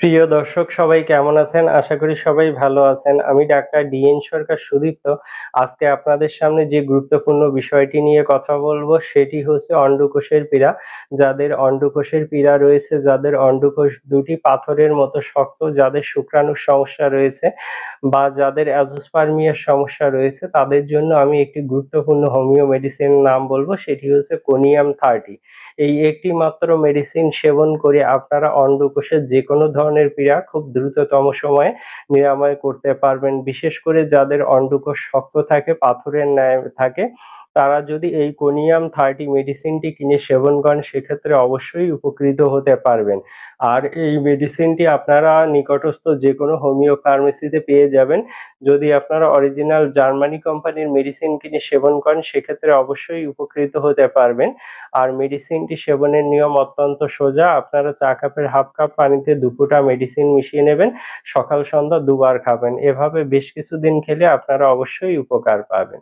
প্রিয় দর্শক সবাই কেমন আছেন? আশা করি সবাই ভালো আছেন। আমি ডাক্তার ডিএন সরকার সুদীপ্ত। আজকে আপনাদের সামনে যে গুরুত্বপূর্ণ বিষয়টি নিয়ে কথা বলব সেটি হচ্ছে অন্ডকোষের পীড়া। যাদের অন্ডকোষের পীড়া রয়েছে, যাদের অন্ডকোষ দুটি পাথরের মতো শক্ত, যাদের শুক্রাণুর সমস্যা রয়েছে বা যাদের অ্যাজোস্পার্মিয়ার সমস্যা রয়েছে তাদের জন্য আমি একটি গুরুত্বপূর্ণ হোমিও মেডিসিন নাম বলব সেটি হচ্ছে কোনিয়াম 30 এই একটি মাত্র মেডিসিন সেবন করে আপনারা অন্ডকোষের যে কোনো ধরনের পীড়া খুব দ্রুততম সময়ে নিরাময় করতে পারবেন। বিশেষ করে যাদের অন্ডকোষ শক্ত থাকে, পাথরের ন্যায় থাকে তারা যদি এই কোনিয়াম 30 মেডিসিনটি কিনে সেবন করেন, সেক্ষেত্রে অবশ্যই উপকৃত হতে পারবেন। আর এই মেডিসিনটি আপনারা নিকটস্থ যে কোনো হোমিও ফার্মেসিতে পেয়ে যাবেন। যদি আপনারা অরিজিনাল জার্মানি কোম্পানির মেডিসিন কিনে সেবন করেন, সেক্ষেত্রে অবশ্যই উপকৃত হতে পারবেন। আর মেডিসিনটি সেবনের নিয়ম অত্যন্ত সোজা। আপনারা চা কাপের হাফ কাপ পানিতে ২ ফোঁটা মেডিসিন মিশিয়ে নেবেন। সকাল, সন্ধ্যা দুবার খাবেন। এভাবে বেশ কিছুদিন খেলে আপনারা অবশ্যই উপকার পাবেন।